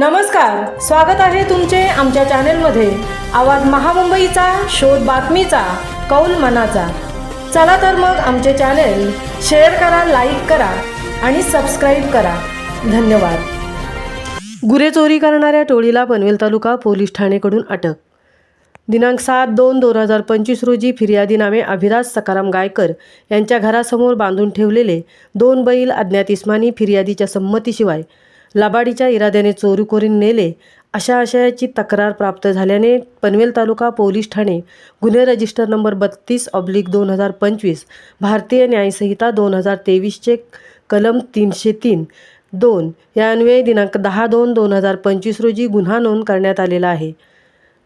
नमस्कार स्वागत आहे तुमचे आमच्या चॅनेलमध्ये. आवाज महामुंबईचा शोध बातमीचा कौल मनाचा. चला तर मग आमचे चॅनेल शेअर करा लाईक करा आणि सबस्क्राईब करा. धन्यवाद. गुरे चोरी करणाऱ्या टोळीला पनवेल तालुका पोलीस ठाणेकडून अटक. दिनांक सात दोन दोन हजार पंचवीस रोजी फिर्यादी नामे अभिराज सकाराम गायकर यांच्या घरासमोर बांधून ठेवलेले दोन बैल अज्ञात इस्मानी फिर्यादीच्या संमतीशिवाय लबाडीच्या इराद्याने चोरी करून नेले अशा आशयाची तक्रार प्राप्त झाल्याने पनवेल तालुका पोलीस ठाणे गुन्हे रजिस्टर नंबर बत्तीस ऑब्लिक दोन हजार पंचवीस भारतीय न्यायसंहिता दोन हजार तेवीसचे कलम तीनशे तीन दोन या अन्वये दिनांक दहा दोन दोन हजार पंचवीस रोजी गुन्हा नोंद करण्यात आलेला आहे.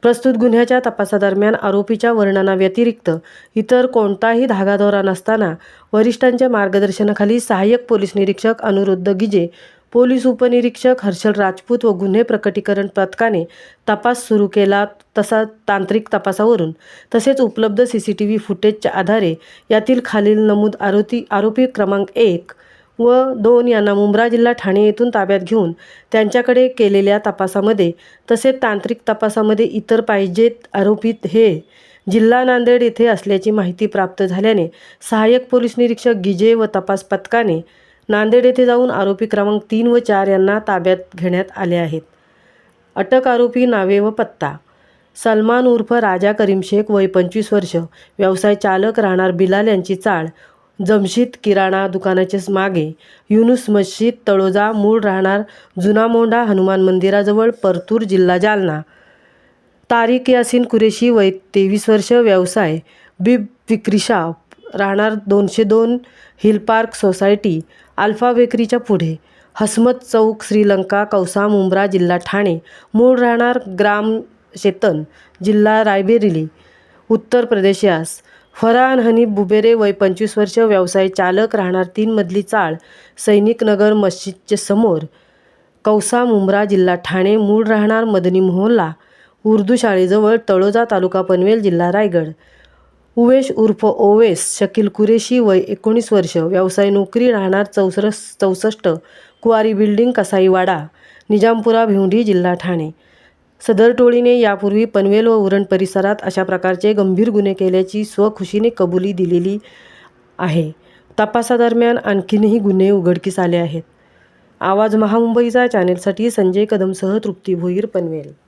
प्रस्तुत गुन्ह्याच्या तपासादरम्यान आरोपीच्या वर्णनाव्यतिरिक्त इतर कोणताही धागादोरा नसताना वरिष्ठांच्या मार्गदर्शनाखाली सहाय्यक पोलीस निरीक्षक अनुरुद्ध गिजे पोलीस उपनिरीक्षक हर्षल राजपूत व गुन्हे प्रकटीकरण पथकाने तपास सुरू केला. तसा तांत्रिक तपासावरून तसेच उपलब्ध सी सी टी व्ही फुटेजच्या आधारे यातील खालील नमूद आरोपी आरोपी क्रमांक एक व दोन यांना मुंब्रा जिल्हा ठाणे येथून ताब्यात घेऊन त्यांच्याकडे केलेल्या तपासामध्ये तसेच तांत्रिक तपासामध्ये इतर पाहिजेत आरोपित हे जिल्हा नांदेड येथे असल्याची माहिती प्राप्त झाल्याने सहाय्यक पोलीस निरीक्षक गिजे व तपास पथकाने नांदेड येथे जाऊन आरोपी क्रमांक तीन व चार यांना ताब्यात घेण्यात आले आहेत. अटक आरोपी नावे व पत्ता. सलमान उर्फ राजा करीम शेख वय पंचवीस वर्ष. व्यवसाय चालक राहणार बिलाल यांची चाळ. जमशीद किराणा दुकानाचे मागे. युनुस मस्जिद तळोजा मूळ राहणार जुना मोंढा हनुमान मंदिराजवळ परतूर जिल्हा जालना. तारिक यासिन कुरेशी वय तेवीस वर्ष. व्यवसाय. बिब विक्री राहणार दोनशे दोन हिल पार्क सोसायटी अल्फा बेकरीच्या पुढे. हसमत चौक श्रीलंका कौसा मुंब्रा जिल्हा ठाणे. मूळ राहणार ग्राम शेतन जिल्हा रायबेरिली. उत्तर प्रदेश यास फरहान हनीफ बुबेरे वय पंचवीस वर्ष व्यवसाय चालक राहणार तीन मजली चाळ सैनिक नगर मस्जिदचे समोर. कौसा मुंब्रा जिल्हा ठाणे. मूळ राहणार मदनी मोहल्ला उर्दू शाळेजवळ तळोजा तालुका पनवेल जिल्हा रायगड. उवेश उर्फ ओवेस शकील कुरेशी वय एकोणीस वर्ष व्यवसाय नोकरी राहणार चौसरस चौसष्ट कुवारी बिल्डिंग कसाईवाडा निजामपुरा भिवंडी जिल्हा ठाणे. सदर टोळीने यापूर्वी पनवेल व उरण परिसरात अशा प्रकारचे गंभीर गुन्हे केल्याची स्वखुशीने कबुली दिलेली आहे. तपासादरम्यान आणखीनही गुन्हे उघडकीस आले आहेत. आवाज महामुंबईचा चॅनेलसाठी संजय कदमसह तृप्ती भोईर पनवेल.